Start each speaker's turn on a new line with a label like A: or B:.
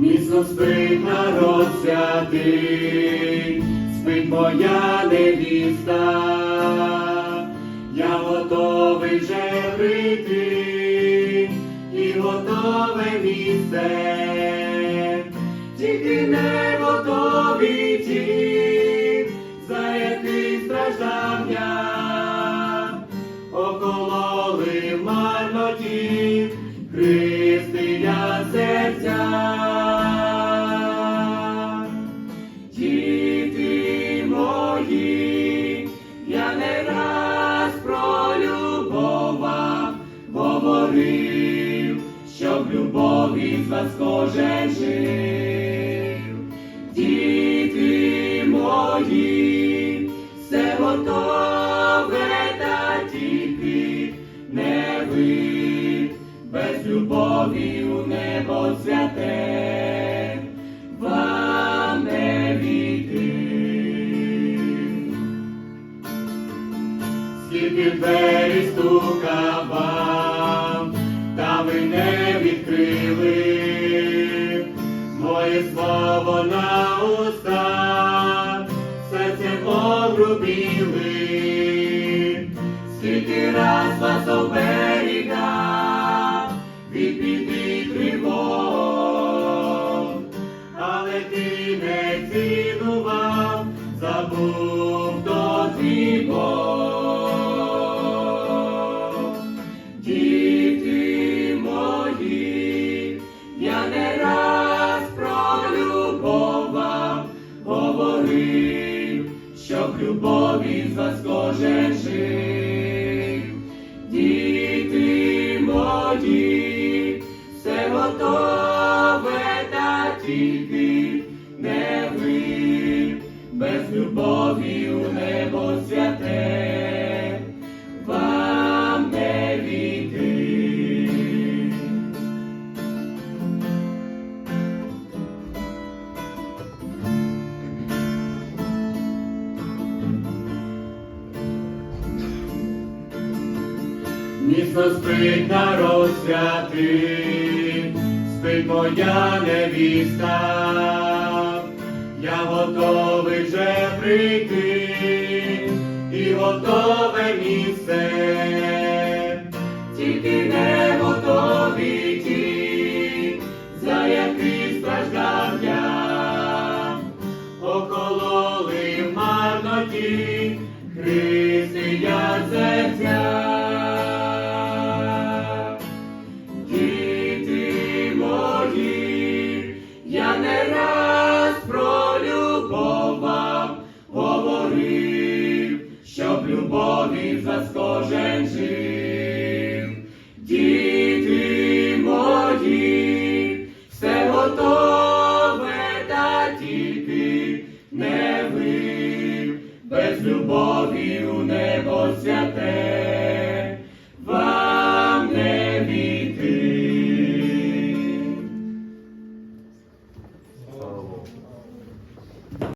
A: Міцно спить народ святий, спить моя невіста, я готовий вже прийти і готове місце, тільки не готові ті, за який страждав я, окололи марноті християн серця. Діти мої, я не раз про любов говорив, щоб любові з вас кожен жив. Діти мої, все готове, та тільки не ви, любові у небо святе, Скільки двері стукав вам, та ви не відкрили, моє слово на любові заскожеши. Діти мої, все готове, та тільки не ви, без любові у небо святе, Міцно спить народ святий, спить моя невіста, я готовий вже прийти і готове місце, тільки не готові ті, за який страждав я, охололи в марноті християн серця. Я не раз про любов щоб любові за жив. Діти мої, все готове, та тільки не ви, без любові у небо святе.